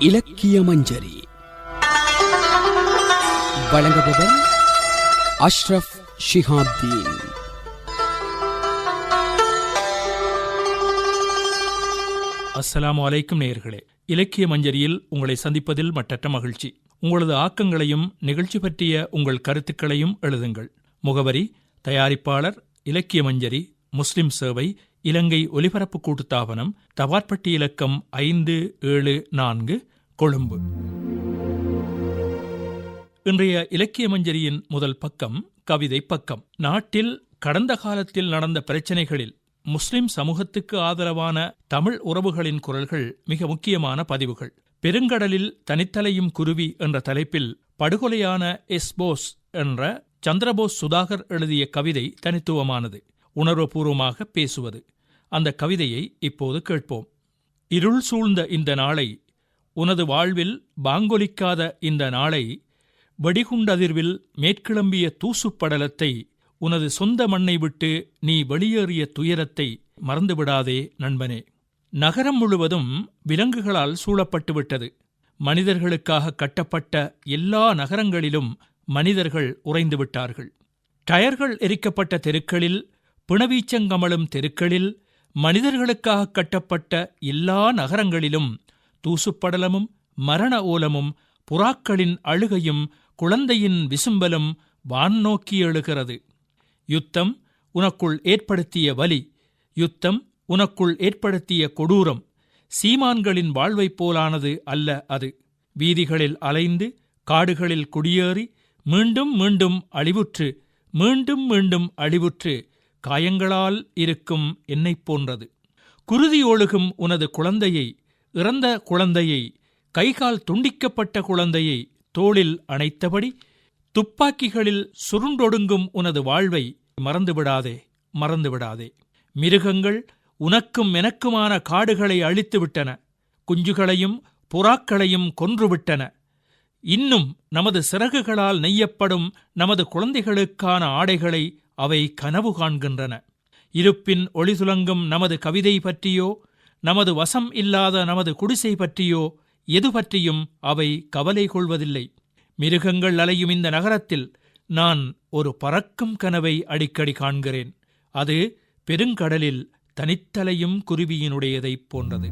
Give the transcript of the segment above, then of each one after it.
இலக்கிய மஞ்சரி. வழங்குபவர் அஷ்ரஃப் ஷிஹாப்தீன். அஸ்ஸலாமு அலைக்கும் நேயர்களே இலக்கிய மஞ்சரியில் உங்களை சந்திப்பதில் மட்டற்ற மகிழ்ச்சி. உங்களது ஆக்கங்களையும் நிகழ்ச்சி பற்றிய உங்கள் கருத்துக்களையும் எழுதுங்கள். முகவரி தயாரிப்பாளர் இலக்கிய மஞ்சரி முஸ்லிம் சேவை இலங்கை ஒலிபரப்பு கூட்டுத்தாபனம் தபாற்பட்டி இலக்கம் ஐந்து ஏழு நான்கு கொழும்பு. இன்றைய இலக்கிய மஞ்சரியின் முதல் பக்கம் கவிதை பக்கம். நாட்டில் கடந்த காலத்தில் நடந்த பிரச்சினைகளில் முஸ்லிம் சமூகத்துக்கு ஆதரவான தமிழ் உறவுகளின் குரல்கள் மிக முக்கியமான பதிவுகள். பெருங்கடலில் தனித்தலையும் குருவி என்ற தலைப்பில் படுகொலையான எஸ் போஸ் என்ற சந்திரபோஸ் சுதாகர் எழுதிய கவிதை தனித்துவமானது. உணர்வுபூர்வமாக பேசுவது. அந்த கவிதையை இப்போது கேட்போம். இருள் சூழ்ந்த இந்த நாளை உனது வாழ்வில் பாங்கொலிக்காத இந்த நாளை வெடிகுண்டதிர்வில் மேற்கிளம்பிய தூசுப்படலத்தை உனது சொந்த மண்ணை விட்டு நீ வெளியேறிய துயரத்தை மறந்துவிடாதே நண்பனே. நகரம் முழுவதும் விலங்குகளால் சூழப்பட்டுவிட்டது. மனிதர்களுக்காக கட்டப்பட்ட எல்லா நகரங்களிலும் மனிதர்கள் உறைந்துவிட்டார்கள். டயர்கள் எரிக்கப்பட்ட தெருக்களில் பிணவீச்சங்கமழும் தெருக்களில் மனிதர்களுக்காக கட்டப்பட்ட எல்லா நகரங்களிலும் தூசுப்படலமும் மரண ஓலமும் புறாக்களின் அழுகையும் குழந்தையின் விசும்பலும் வான் எழுகிறது. யுத்தம் உனக்குள் ஏற்படுத்திய வலி யுத்தம் உனக்குள் ஏற்படுத்திய கொடூரம் சீமான்களின் வாழ்வைப் போலானது அல்ல அது. வீதிகளில் அலைந்து காடுகளில் குடியேறி மீண்டும் மீண்டும் அழிவுற்று மீண்டும் மீண்டும் அழிவுற்று காயங்களால் இருக்கும் என்னைப் போன்றது. குருதி ஒழுகும் உனது குழந்தையை இறந்த குழந்தையை கைகால் துண்டிக்கப்பட்ட குழந்தையை தோளில் அணைத்தபடி துப்பாக்கிகளில் சுருண்டொடுங்கும் உனது வாழ்வை மறந்துவிடாதே மறந்துவிடாதே. மிருகங்கள் உனக்கும் எனக்குமான காடுகளை அழித்துவிட்டன. குஞ்சுகளையும் புறாக்களையும் கொன்றுவிட்டன. இன்னும் நமது சிறகுகளால் நெய்யப்படும் நமது குழந்தைகளுக்கான ஆடைகளை அவை கனவு காண்கின்றன. இருப்பின் ஒளி சுலங்கும் நமது கவிதை பற்றியோ நமது வசம் இல்லாத நமது குடிசை பற்றியோ எது பற்றியும் அவை கவலை கொள்வதில்லை. மிருகங்கள் அலையும் இந்த நகரத்தில் நான் ஒரு பறக்கும் கனவை அடிக்கடி காண்கிறேன். அது பெருங்கடலில் தனித்தலையும் குருவியினுடையதைப் போன்றது.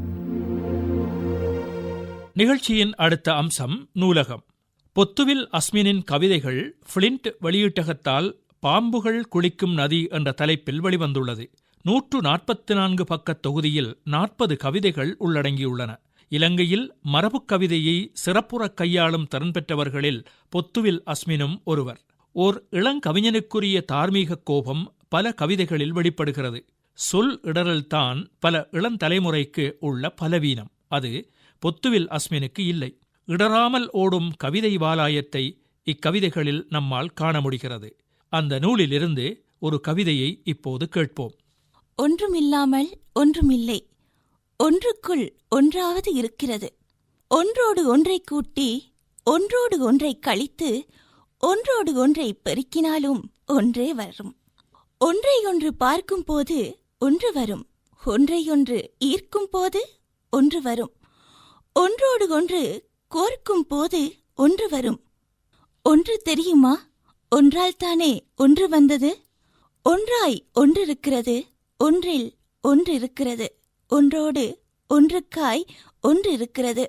நிகழ்ச்சியின் அடுத்த அம்சம் நூலகம். பொத்துவில் அஸ்மினின் கவிதைகள் ஃபிளிண்ட் வெளியீட்டகத்தால் பாம்புகள் குளிக்கும் நதி என்ற தலைப்பில் வெளிவந்துள்ளது. நூற்று நாற்பத்தி நான்கு பக்க தொகுதியில் நாற்பது கவிதைகள் உள்ளடங்கியுள்ளன. இலங்கையில் மரபுக் கவிதையை சிறப்புறக் கையாளும் திறன் பெற்றவர்களில் பொத்துவில் அஸ்மினும் ஒருவர். ஓர் இளங்கவிஞனுக்குரிய தார்மீக கோபம் பல கவிதைகளில் வெளிப்படுகிறது. சொல் இடரல்தான் பல இளந்தலைமுறைக்கு உள்ள பலவீனம். அது பொத்துவில் அஸ்மினுக்கு இல்லை. இடராமல் ஓடும் கவிதை வாலாயத்தை இக்கவிதைகளில் நம்மால் காண முடிகிறது. அந்த நூலிலிருந்து ஒரு கவிதையை இப்போது கேட்போம். ஒன்றுமில்லாமல் ஒன்றுமில்லை. ஒன்றுக்குள் ஒன்றாவது இருக்கிறது. ஒன்றோடு ஒன்றை கூட்டி ஒன்றோடு ஒன்றை கழித்து ஒன்றோடு ஒன்றை பெருக்கினாலும் ஒன்றே வரும். ஒன்றை ஒன்று பார்க்கும் போது ஒன்று வரும். ஒன்றை ஒன்று ஈர்க்கும் போது ஒன்று வரும். ஒன்றோடு ஒன்று கோர்க்கும் போது ஒன்று வரும். ஒன்று தெரியுமா? ஒன்றால் தானே ஒன்று வந்தது? ஒன்றாய் ஒன்றிருக்கிறது ஒன்றில் ஒன்று இருக்கிறது ஒன்றோடு ஒன்றுக்காய் ஒன்று இருக்கிறது.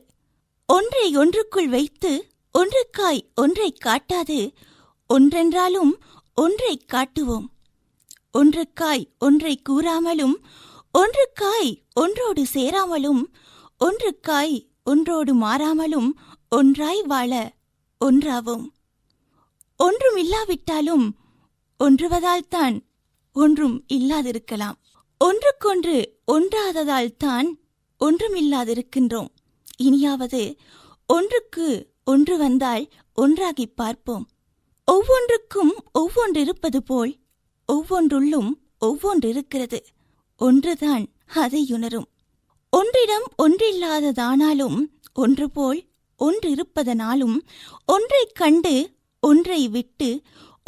ஒன்றை ஒன்றுக்குள் வைத்து ஒன்றுக்காய் ஒன்றை காட்டாது ஒன்றென்றாலும் ஒன்றை காட்டுவோம். ஒன்றுக்காய் ஒன்றை கூறாமலும் ஒன்றுக்காய் ஒன்றோடு சேராமலும் ஒன்றுக்காய் ஒன்றோடு மாறாமலும் ஒன்றாய் வாழ ஒன்றாவோம். ஒன்றும் இல்லாவிட்டாலும் ஒன்றுவதால்தான் ஒன்றும் இல்லாதிருக்கலாம். ஒன்றுக்கொன்று ஒன்றாததால்தான் ஒன்றுமில்லாதிருக்கின்றோம் இனியாவது ஒன்றுக்கு ஒன்று வந்தால் ஒன்றாகிப் பார்ப்போம். ஒவ்வொன்றுக்கும் ஒவ்வொன்றிருப்பது போல் ஒவ்வொன்றுள்ளும் ஒவ்வொன்றிருக்கிறது. ஒன்றுதான் அதை உணரும். ஒன்றிடம் ஒன்றில்லாததானாலும் ஒன்று போல் ஒன்றிருப்பதனாலும் ஒன்றைக் கண்டு ஒன்றை விட்டு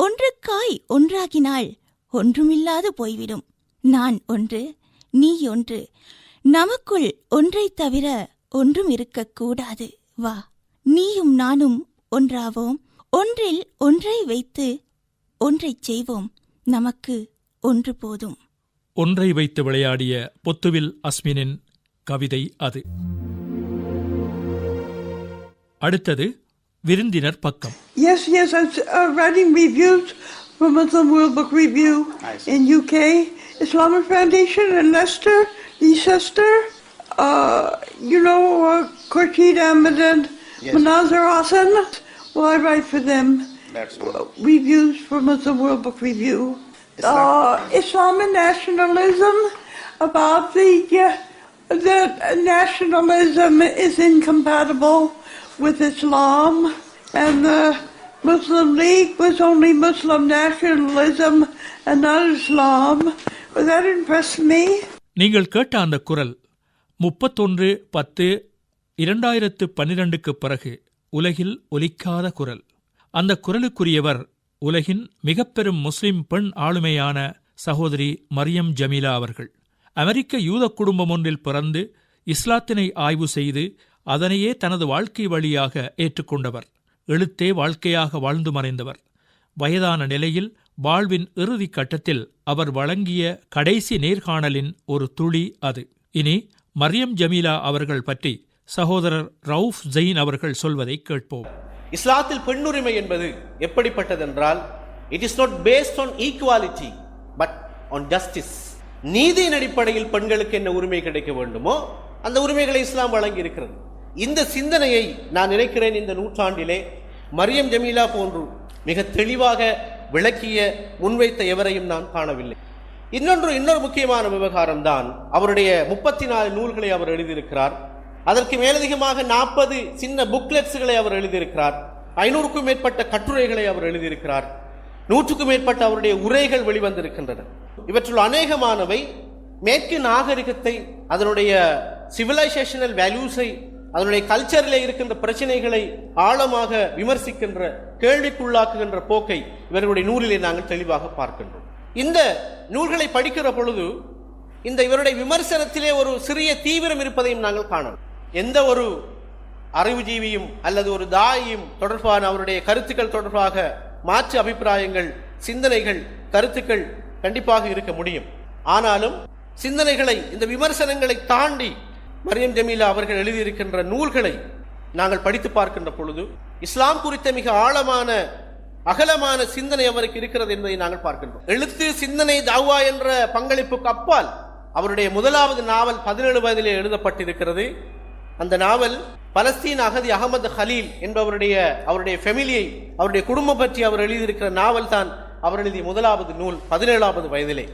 ஒன்றுக்காய் ஒன்றாகினால் ஒன்றுமில்லாது போய்விடும். நான் ஒன்று நீ ஒன்று. நமக்குள் ஒன்றைத் தவிர ஒன்றும் இருக்கக்கூடாது வா நீயும் நானும் ஒன்றாவோம். ஒன்றில் ஒன்றை வைத்து ஒன்றைச் செய்வோம். நமக்கு ஒன்று போதும். ஒன்றை வைத்து விளையாடிய பொத்துவில் அஸ்மினின் கவிதை அது. அடுத்தது விருந்தினர் பக்கம் Yes, yes, I'm uh, writing reviews for Muslim World Book Review in UK, Islamic Foundation in Leicester, Leicester. Uh, you know, uh, Khurshid Ahmed and Manazar Hassan. Well, I write for them That's uh, reviews for Muslim World Book Review. Uh, Islamic nationalism about the uh, that nationalism is incompatible with Islam, and the Muslim League was only Muslim nationalism and not Islam. But that impressed me. நீங்கள் கேட்ட அந்த குரல் முப்பத்தொன்று பத்து இரண்டாயிரத்து பன்னிரண்டுக்கு பிறகு உலகில் ஒலிக்காத குரல் அந்த குரலுக்குரியவர் உலகின் மிகப்பெரும் முஸ்லிம் பெண் ஆளுமையான சகோதரி மரியம் ஜமீலா அவர்கள் அமெரிக்க யூத குடும்பம் ஒன்றில் பிறந்து இஸ்லாத்தினை ஆய்வு செய்து அதனையே தனது வாழ்க்கை வழியாக ஏற்றுக்கொண்டவர். எழுத்தே வாழ்க்கையாக வாழ்ந்து மறைந்தவர். வயதான நிலையில் வாழ்வின் இறுதி கட்டத்தில் அவர் வழங்கிய கடைசி நேர்காணலின் ஒரு துளி அது. இனி மரியம் ஜமீலா அவர்கள் பற்றி சகோதரர் ரவுஃப் ஜெயின் அவர்கள் சொல்வதை கேட்போம். இஸ்லாத்தில் பெண்ணுரிமை என்பது எப்படிப்பட்டதென்றால் it is not based on equality but on justice நீதியின் அடிப்படையில் பெண்களுக்கு என்ன உரிமை கிடைக்க வேண்டுமோ அந்த உரிமைகளை இஸ்லாம் வழங்கி இருக்கிறது இந்த சிந்தனையை நான் நினைக்கிறேன் இந்த நூற்றாண்டிலே மரியம் ஜமீலா போன்று மிக தெளிவாக விளக்கிய முன்வைத்த எவரையும் நான் காணவில்லை. இன்னொன்று இன்னொரு முக்கியமான விவகாரம் தான் அவருடைய முப்பத்தி நாலு நூல்களை அவர் எழுதியிருக்கிறார். அதற்கு மேலதிகமாக நாற்பது சின்ன புக்லெட்ஸ்களை அவர் எழுதியிருக்கிறார். ஐநூறுக்கும் மேற்பட்ட கட்டுரைகளை அவர் எழுதியிருக்கிறார். நூற்றுக்கும் மேற்பட்ட அவருடைய உரைகள் வெளிவந்திருக்கின்றன. இவற்றுள் அநேகமானவை மேற்கு நாகரிகத்தை அதனுடைய சிவிலைசேஷனல் வேல்யூஸை அதனுடைய கல்ச்சரில் இருக்கின்ற பிரச்சனைகளை ஆழமாக விமர்சிக்கின்ற கேள்விக்குள்ளாக்குகின்ற போக்கை இவர்களுடைய நூலிலே நாங்கள் தெளிவாக பார்க்கின்றோம். இந்த நூல்களை படிக்கிற பொழுது இந்த இவருடைய விமர்சனத்திலே ஒரு சிறிய தீவிரம் இருப்பதையும் நாங்கள் காணலாம். எந்த ஒரு அறிவுஜீவியும் அல்லது ஒரு தாயும் தொடர்பான அவருடைய கருத்துக்கள் தொடர்பாக மாற்று அபிப்பிராயங்கள் சிந்தனைகள் கருத்துக்கள் கண்டிப்பாக இருக்க முடியும். ஆனாலும் சிந்தனைகளை இந்த விமர்சனங்களை தாண்டி மரியம் ஜமீலா அவர்கள் எழுதியிருக்கின்ற நூல்களை நாங்கள் படித்து பார்க்கின்ற பொழுது இஸ்லாம் குறித்த மிக ஆழமான அகலமான சிந்தனை அவருக்கு இருக்கிறது என்பதை நாங்கள் பார்க்கின்றோம். எழுத்து சிந்தனை தாவா என்ற பங்களிப்புக்கு அப்பால் அவருடைய முதலாவது நாவல் பதினேழு வயதிலே எழுதப்பட்டிருக்கிறது. அந்த நாவல் பலஸ்தீன் அகதி அகமது ஹலீல் என்பவருடைய அவருடைய ஃபெமிலியை அவருடைய குடும்பம் பற்றி அவர் எழுதியிருக்கிற நாவல் தான் அவர் எழுதிய முதலாவது நூல் பதினேழாவது வயதிலே.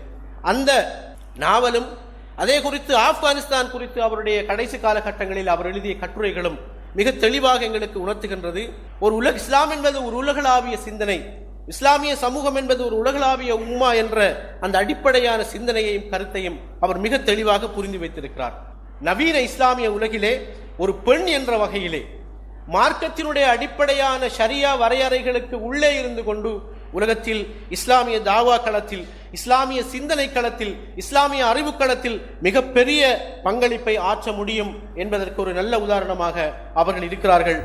அந்த நாவலும் அதே குறித்து ஆப்கானிஸ்தான் குறித்து அவருடைய கடைசி காலகட்டங்களில் அவர் எழுதிய கட்டுரைகளும் மிக தெளிவாக எங்களுக்கு உணர்த்துகின்றது. ஒரு உலக இஸ்லாம் என்பது ஒரு உலகளாவிய சிந்தனை. இஸ்லாமிய சமூகம் என்பது ஒரு உலகளாவிய உம்மா என்ற அந்த அடிப்படையான சிந்தனையையும் கருத்தையும் அவர் மிக தெளிவாக புரிந்து வைத்திருக்கிறார். நவீன இஸ்லாமிய உலகிலே ஒரு பெண் என்ற வகையிலே மார்க்கத்தினுடைய அடிப்படையான ஷரியா வரையறைகளுக்கு உள்ளே இருந்து கொண்டு உலகத்தில் இஸ்லாமிய தாவா களத்தில் இஸ்லாமிய சிந்தனை களத்தில் இஸ்லாமிய அறிவு களத்தில் மிகப்பெரிய பங்களிப்பை ஆற்ற முடியும் என்பதற்கு ஒரு நல்ல உதாரணமாக அவர்கள் இருக்கிறார்கள்.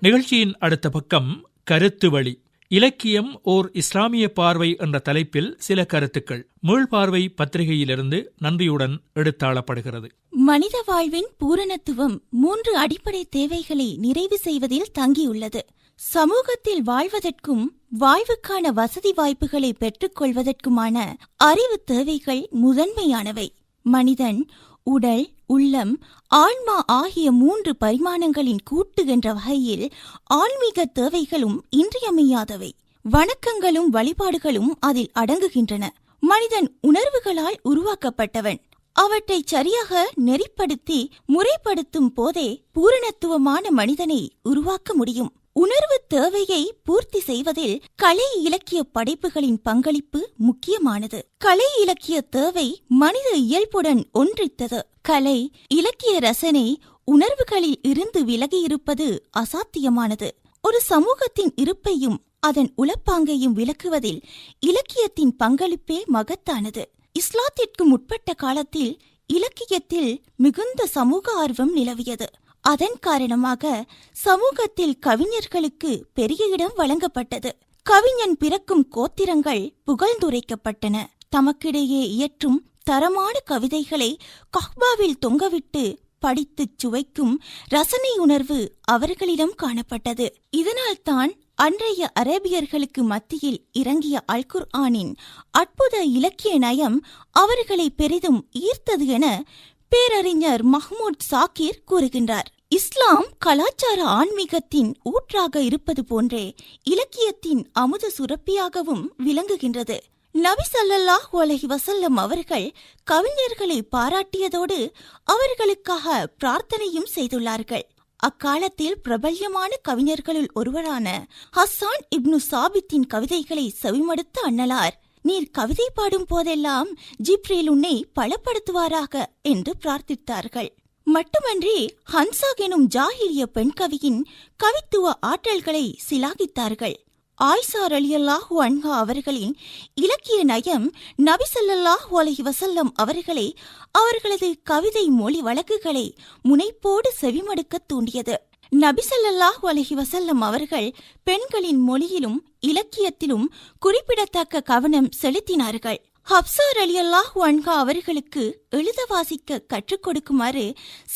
நிகழ்ச்சியின் அடுத்த பக்கம் கருத்து வழி. இலக்கியம் ஓர் இஸ்லாமிய பார்வை என்ற தலைப்பில் சில கருத்துக்கள். மீள்பார்வை பத்திரிகையிலிருந்து நன்றியுடன் எடுத்தாளப்படுகிறது. மனித வாழ்வின் பூரணத்துவம் மூன்று அடிப்படை தேவைகளை நிறைவு செய்வதில் தங்கியுள்ளது. சமூகத்தில் வாழ்வதற்கும் வாழ்வுக்கான வசதி வாய்ப்புகளை பெற்றுக்கொள்வதற்குமான அறிவு தேவைகள் முதன்மையானவை. மனிதன் உடல் உள்ளம் ஆன்மா ஆகிய மூன்று பரிமாணங்களின் கூட்டு என்ற வகையில் ஆன்மீக தேவைகளும் இன்றியமையாதவை. வணக்கங்களும் வழிபாடுகளும் அதில் அடங்குகின்றன. மனிதன் உணர்வுகளால் உருவாக்கப்பட்டவன். அவற்றை சரியாக நெறிப்படுத்தி முறைப்படுத்தும் போதே பூரணத்துவமான மனிதனை உருவாக்க முடியும். உணர்வு தேவையை பூர்த்தி செய்வதில் கலை இலக்கிய படைப்புகளின் பங்களிப்பு முக்கியமானது. கலை இலக்கிய தேவை மனித இயல்புடன் ஒன்றித்தது. கலை இலக்கிய ரசனை உணர்வுகளில் இருந்து விலகியிருப்பது அசாத்தியமானது. ஒரு சமூகத்தின் இருப்பையும் அதன் உளப்பாங்கையும் விளக்குவதில் இலக்கியத்தின் பங்களிப்பே மகத்தானது. இஸ்லாத்திற்கு முற்பட்ட காலத்தில் இலக்கியத்தில் மிகுந்த சமூக ஆர்வம் நிலவியது. அதன் காரணமாக சமூகத்தில் கவிஞர்களுக்கு பெரிய இடம் வழங்கப்பட்டது. கவிஞன் பிறக்கும் கோத்திரங்கள் புகழ்ந்துரைக்கப்பட்டன. தமக்கிடையே இயற்றும் தரமான கவிதைகளை கஹ்பாவில் தொங்கவிட்டு படித்துச் சுவைக்கும் ரசனை உணர்வு அவர்களிடம் காணப்பட்டது. இதனால்தான் அன்றைய அரேபியர்களுக்கு மத்தியில் இறங்கிய அல்குர் ஆனின் அற்புத இலக்கிய நயம் அவர்களை பெரிதும் ஈர்த்தது என பேரறிஞர் மஹ்மூத் சாக்கிர் கூறுகின்றார் இஸ்லாம் கலாச்சார ஆன்மீகத்தின் ஊற்றாக இருப்பது போன்றே இலக்கியத்தின் அமுத சுரப்பியாகவும் விளங்குகின்றது. நபி ஸல்லல்லாஹு வசல்லம் அவர்கள் கவிஞர்களை பாராட்டியதோடு அவர்களுக்காக பிரார்த்தனையும் செய்துள்ளார்கள். அக்காலத்தில் பிரபல்யமான கவிஞர்களுள் ஒருவரான ஹஸ்ஸான் இப்னு சாபித்தின் கவிதைகளை செவிமடுத்த அண்ணலார் நீர் கவிதை பாடும் போதெல்லாம் ஜிப்ரேல் உன்னை பலப்படுத்துவாராக என்று பிரார்த்தித்தார்கள். மட்டுமன்றி ஹன்சாக் எனும் ஜாகிரிய பெண் கவியின் கவித்துவ ஆற்றல்களை சிலாகித்தார்கள். ஆய்சார் அலியல்லாஹு அன்ஹா அவர்களின் இலக்கிய நயம் நபிசல்லாஹு அலஹி வசல்லம் அவர்களை அவர்களது கவிதை மொழி வழக்குகளை முனைப்போடு செவிமடுக்கத் தூண்டியது. நபிசல்லாஹு அலஹி வசல்லம் அவர்கள் பெண்களின் மொழியிலும் இலக்கியத்திலும் குறிப்பிடத்தக்க கவனம் செலுத்தினார்கள். ஹப்சார் அலி அல்லாஹ் அன்கா அவர்களுக்கு எழுத வாசிக்க கற்றுக் கொடுக்குமாறு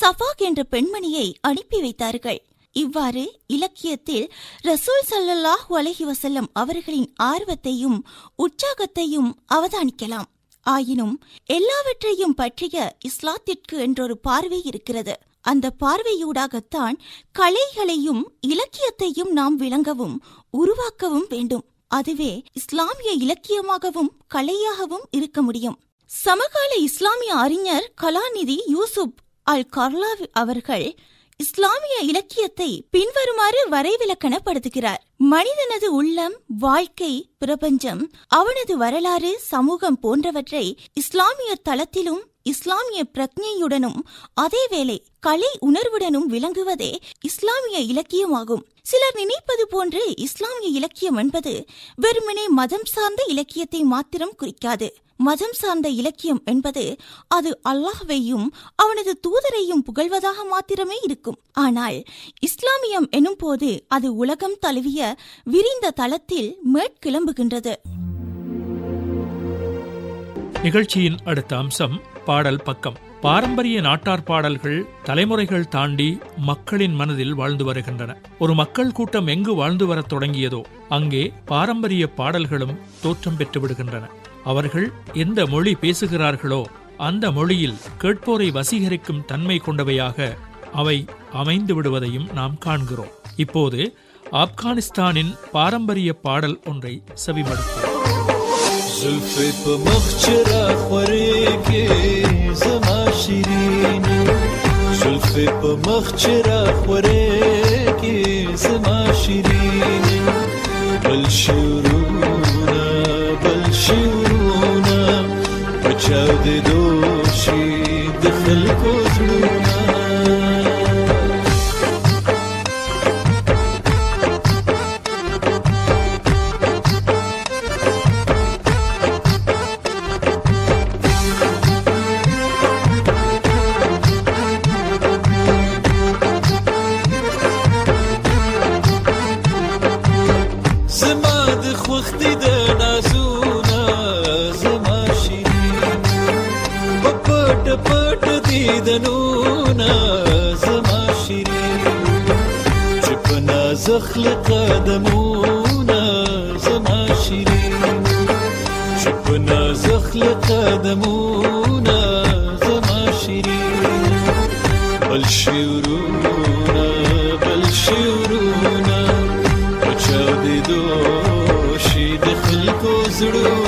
சஃபாக் என்ற பெண்மணியை அனுப்பி வைத்தார்கள். இவ்வாறு இலக்கியத்தில் ரசூல் சல்லல்லாஹ் அலஹி வசல்லம் அவர்களின் ஆர்வத்தையும் உற்சாகத்தையும் அவதானிக்கலாம். ஆயினும் எல்லாவற்றையும் பற்றிய இஸ்லாத்திற்கு என்றொரு பார்வை இருக்கிறது. அந்த பார்வையூடாகத்தான் கலைகளையும் இலக்கியத்தையும் நாம் விளங்கவும் உருவாக்கவும் வேண்டும். அதுவே இஸ்லாமிய இலக்கியமாகவும் கலையாகவும் இருக்க முடியும். சமகால இஸ்லாமிய அறிஞர் கலாநிதி யூசுப் அல் கர்லா அவர்கள் இஸ்லாமிய இலக்கியத்தை பின்வருமாறு வரைவிலக்கணப்படுத்துகிறார். மனிதனது உள்ளம் வாழ்க்கை பிரபஞ்சம் அவனது வரலாறு சமூகம் போன்றவற்றை இஸ்லாமிய தளத்திலும் இஸ்லாமிய பிரக்ஞையுடனும் அதேவேளை கலை உணர்வுடனும் விளங்குவதே இஸ்லாமிய இலக்கியமாகும். சிலர் நினைப்பது போன்று இஸ்லாமிய இலக்கியம் என்பது வெறுமனே மதம் சார்ந்த இலக்கியத்தை மாத்திரம் குறிக்காது. மதம் சார்ந்த இலக்கியம் என்பது அது அல்லாஹ்வையும் அவனது தூதரையும் புகழ்வதாக மாத்திரமே இருக்கும். ஆனால் இஸ்லாமியம் எனும் போது அது உலகம் தழுவிய விரிந்த தளத்தில் மேற்கிளம்புகின்றது. நிகழ்ச்சியின் அடுத்த அம்சம் பாடல் பக்கம். பாரம்பரிய நாட்டார் பாடல்கள் தலைமுறைகள் தாண்டி மக்களின் மனதில் வாழ்ந்து வருகின்றன. ஒரு மக்கள் கூட்டம் எங்கு வாழ்ந்து வரத் தொடங்கியதோ அங்கே பாரம்பரிய பாடல்களும் தோற்றம் பெற்று விடுகின்றன. அவர்கள் எந்த மொழி பேசுகிறார்களோ அந்த மொழியில் கேட்போரை வசீகரிக்கும் தன்மை கொண்டவையாக அவை அமைந்து விடுவதையும் நாம் காண்கிறோம். இப்போது ஆப்கானிஸ்தானின் பாரம்பரிய பாடல் ஒன்றை செவிமடுப்போம். شیرین زلف په مخ چې را خورې کې زما شیرین بل شورونا بل شورونا بچاو دې دوشي د خلکو وختي د نازونه زما شیرین په پټ پټ دیدنونه زما شیرین چې په ناز خلق قدمونه زما شیرین چې په ناز خلق قدمونه زما شیرین بل شیرونه ಸುಡುವ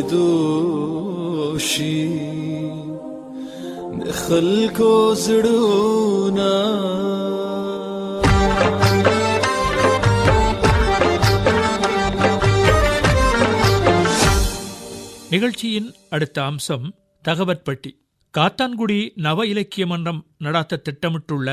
بچاو دی دوشی دخل کوزرونا நிகழ்ச்சியின் அடுத்த அம்சம் தகவற்பட்டி காத்தான்குடி நவ இலக்கிய மன்றம் நடாத்த திட்டமிட்டுள்ள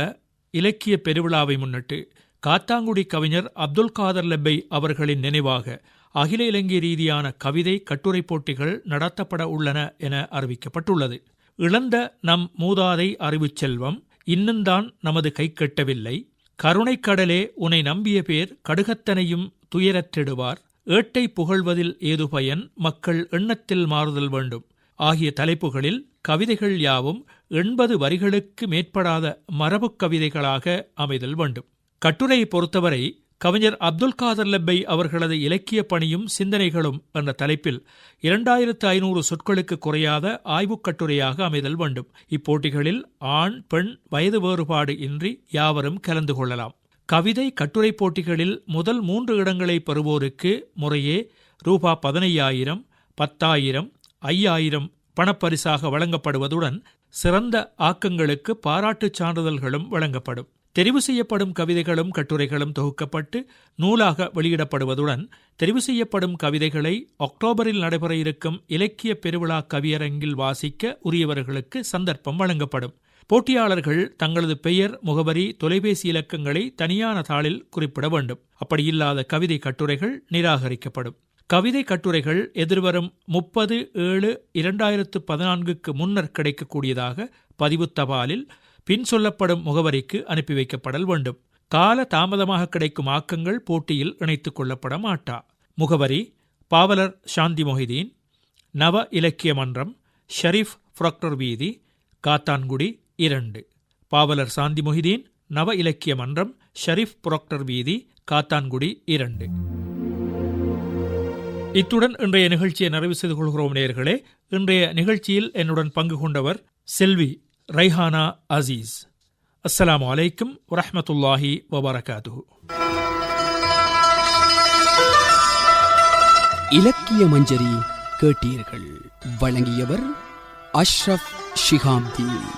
இலக்கிய பெருவிழாவை முன்னிட்டு காத்தாங்குடி கவிஞர் அப்துல் காதர் லெப்பை அவர்களின் நினைவாக அகில இலங்கை ரீதியான கவிதை கட்டுரை போட்டிகள் நடத்தப்பட உள்ளன என அறிவிக்கப்பட்டுள்ளது. இழந்த நம் மூதாதை அறிவுச் செல்வம் இன்னும்தான் நமது கை கட்டவில்லை. கருணைக்கடலே உனை நம்பிய பேர் கடுகத்தனையும் துயரற்றிடுவார் ஏட்டை புகழ்வதில் ஏது பயன்? மக்கள் எண்ணத்தில் மாறுதல் வேண்டும். ஆகிய தலைப்புகளில் கவிதைகள் யாவும் எண்பது வரிகளுக்கு மேற்படாத மரபுக் கவிதைகளாக அமைதல் வேண்டும். கட்டுரையை பொறுத்தவரை கவிஞர் அப்துல் காதர் லெப்பை அவர்களது இலக்கிய பணியும் சிந்தனைகளும் என்ற தலைப்பில் இரண்டாயிரத்து ஐநூறு சொற்களுக்கு குறையாத ஆய்வுக் கட்டுரையாக அமைதல் வேண்டும். இப்போட்டிகளில் ஆண் பெண் வயது வேறுபாடு இன்றி யாவரும் கலந்து கொள்ளலாம். கவிதை கட்டுரை போட்டிகளில் முதல் மூன்று இடங்களை பெறுவோருக்கு முறையே ரூபா பதினையாயிரம் பத்தாயிரம் ஐயாயிரம் பணப்பரிசாக வழங்கப்படுவதுடன் சிறந்த ஆக்கங்களுக்கு பாராட்டுச் சான்றிதழ்களும் வழங்கப்படும். தெரிவு செய்யப்படும் கவிதைகளும் கட்டுரைகளும் தொகுக்கப்பட்டு நூலாக வெளியிடப்படுவதுடன் தெரிவு செய்யப்படும் கவிதைகளை அக்டோபரில் நடைபெற இருக்கும் இலக்கிய பெருவிழா கவியரங்கில் வாசிக்க உரியவர்களுக்கு சந்தர்ப்பம் வழங்கப்படும். போட்டியாளர்கள் தங்களது பெயர் முகவரி தொலைபேசி இலக்கங்களை தனியான தாளில் குறிப்பிட வேண்டும். அப்படியில்லாத கவிதை கட்டுரைகள் நிராகரிக்கப்படும். கவிதை கட்டுரைகள் எதிர்வரும் முப்பது ஏழு இரண்டாயிரத்து பதினான்குக்கு முன்னர் கிடைக்கக்கூடியதாக பதிவு தபாலில் பின் சொல்லப்படும் முகவரிக்கு அனுப்பி வைக்கப்படல் வேண்டும். கால தாமதமாக கிடைக்கும் ஆக்கங்கள் போட்டியில் இணைத்துக் கொள்ளப்பட மாட்டா. முகவரி பாவலர் சாந்தி மொஹிதீன் நவ இலக்கிய மன்றம் ஷரீஃப் புரக்டர் வீதி காத்தான்குடி இரண்டு. பாவலர் சாந்தி மொஹிதீன் நவ இலக்கிய மன்றம் ஷரீஃப் புரக்டர் வீதி காத்தான்குடி இரண்டு. இத்துடன் இன்றைய நிகழ்ச்சியை நிறைவு செய்து கொள்கிறோம் நேயர்களே. இன்றைய நிகழ்ச்சியில் என்னுடன் பங்கு கொண்டவர் செல்வி ரைஹானா அசீஸ். அஸ்லாம் அலைக்கும் வரமத்துல்லாஹி வபரகாத்துஹு. இலக்கிய மஞ்சரி கேட்டீர்கள். வழங்கியவர் அஷ்ரப் ஷிகாம்தீன்